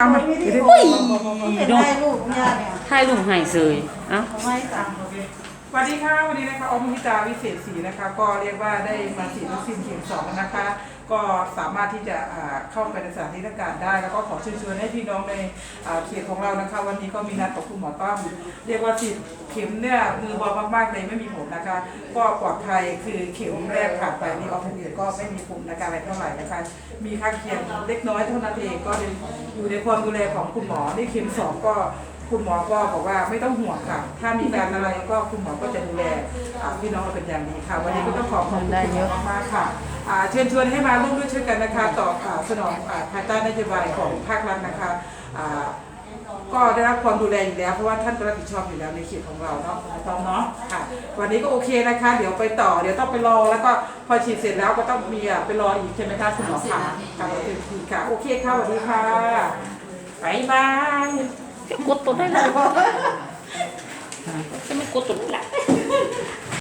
เอามาอุ้ยเห็นได้ลูกเนี่ยเนี่ยถ่ายรูปให้เสยเอ้าเอาไว้สั่งสวัสดีค่ะวันนี้นะคะออมพิตาวิเศษศรีนะคะ ก็เรียกว่าได้มาฉีดวัคซีนเข็มสองนะคะ ก็สามารถที่จะเข้าไปในสถานที่ราชการได้ แล้วก็ขอเชิญชวนให้พี่น้องในเขตของเรานะคะ วันนี้ก็มีนัดกับคุณหมอต้อมเรียกว่าฉีดเข็มเนี่ยมือเบามากๆเลยไม่มีผลนะคะ ก็ปลอดภัยคือเข็มแรกผ่านไปนี่ออฟฟิศก็ไม่มีภูมิในการอะไรเท่าไหร่นะคะมีข้าเคียงเล็กน้อยเท่านั้นเองก็อยู่ในความดูแลของคุณหมอนี่เข็มสองก็คุณหมอก็บอกว่าไม่ต้องห่วงค่ะ ถ้ามีการอะไรก็คุณหมอก็จะดูแลพี่น้องเราเป็นอย่างดีค่ะ วันนี้ก็ต้องขอบคุณคุณหมอมากๆค่ะ เชิญชวนให้มาร่วมด้วยช่วยกันนะคะต่ออ่าสนองอ่าภายใต้นโยบายของภาครัฐนะคะอ่าก็ได้รับความดูแลอยู่แล้วเพราะว่าท่านก็รับผิดชอบอยู่แล้วในเขตของเราเนาะตองเนาะค่ะ วันนี้ก็โอเคนะคะ เดี๋ยวไปต่อเดี๋ยวต้องไปรอแล้วก็พอฉีดเสร็จแล้วก็ต้องมีอะไปรออีกใช่ไหมคะคุณหมอค่ะค่ะโอเคค่ะโอเคค่ะสวัสดีค่ะบ๊ายบายกดตัวได้เลยจะไม่กดตัวได้ละ